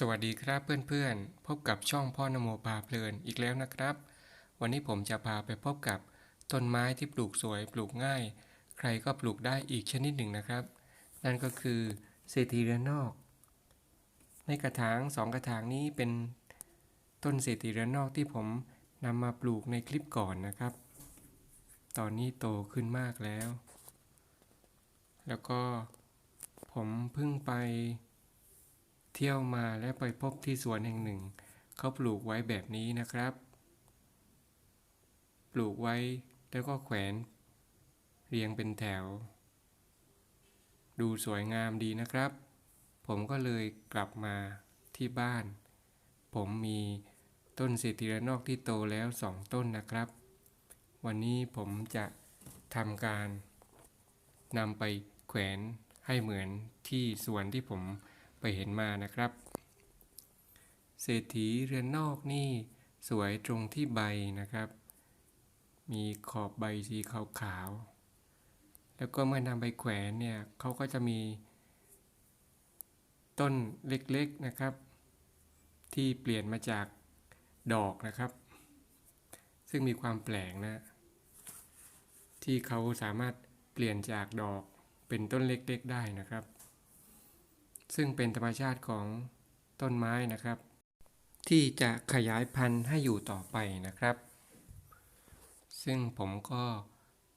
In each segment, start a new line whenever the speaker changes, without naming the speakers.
สวัสดีครับเพื่อนๆ พบกับช่องพ่อนโมพาเพลินอีกแล้วนะครับ วันนี้ผมจะพาไปพบกับต้นไม้ที่ปลูกสวยปลูกง่าย ใครก็ปลูกได้อีกชนิดหนึ่งนะครับ นั่นก็คือเศรษฐีเรือนนอก ในกระถางสองกระถางนี้เป็นต้นเศรษฐีเรือนนอกที่ผมนำมาปลูกในคลิปก่อนนะครับ ตอนนี้โตขึ้นมากแล้ว แล้วก็ผมเพิ่งไป เที่ยวมาและไปพบที่สวนแห่งหนึ่ง เขาปลูกไว้แบบนี้นะครับ ปลูกไว้แล้วก็แขวน เรียงเป็นแถว ดูสวยงามดีนะครับ ผมก็เลยกลับมาที่บ้าน ผมมีต้นเศรษฐีระนอกที่โตแล้วสองต้นนะครับ วันนี้ผมจะทำการนำไปแขวนให้เหมือนที่สวนที่ผม ไปเห็นมานะครับ เศรษฐีเรือนนอกนี่สวยตรงที่ใบนะครับ มีขอบใบสีขาวๆ แล้วก็เมื่อนำไปแขวนเนี่ยเขาก็จะมีต้นเล็กๆนะครับ ที่เปลี่ยนมาจากดอกนะครับ ซึ่งมีความแปลกนะ ที่เขาสามารถเปลี่ยนจากดอกเป็นต้นเล็กๆได้นะครับ ซึ่งเป็นธรรมชาติของต้นไม้นะครับ ที่จะขยายพันธุ์ให้อยู่ต่อไปนะครับ ซึ่งผมก็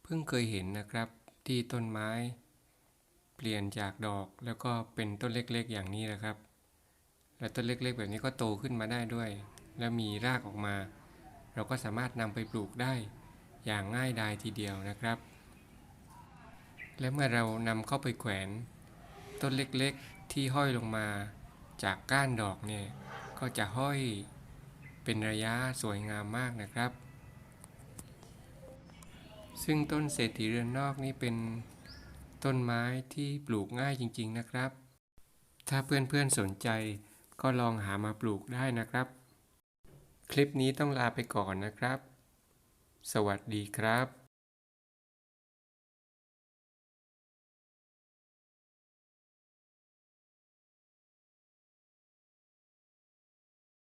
เพิ่งเคยเห็นนะครับ ที่ต้นไม้ เปลี่ยนจากดอกแล้วก็เป็นต้นเล็กๆ อย่างนี้นะครับ และต้นเล็กๆ แบบนี้ก็โตขึ้นมาได้ด้วย แล้วมีรากออกมา เราก็สามารถนำไปปลูกได้อย่างง่ายดายทีเดียวนะครับ และเมื่อเรานำเข้าไปแขวนต้นเล็กๆ ที่ห้อยลงมาจากก้านดอกเนี่ยก็จะห้อยเป็นระยะสวยงามมากนะครับ ซึ่งต้นเศรษฐีเรือนนอกนี่เป็นต้นไม้ที่ปลูกง่ายจริง ๆนะครับ ถ้าเพื่อนๆสนใจก็ลองหามาปลูกได้นะครับ คลิปนี้ต้องลาไปก่อนนะครับ สวัสดีครับ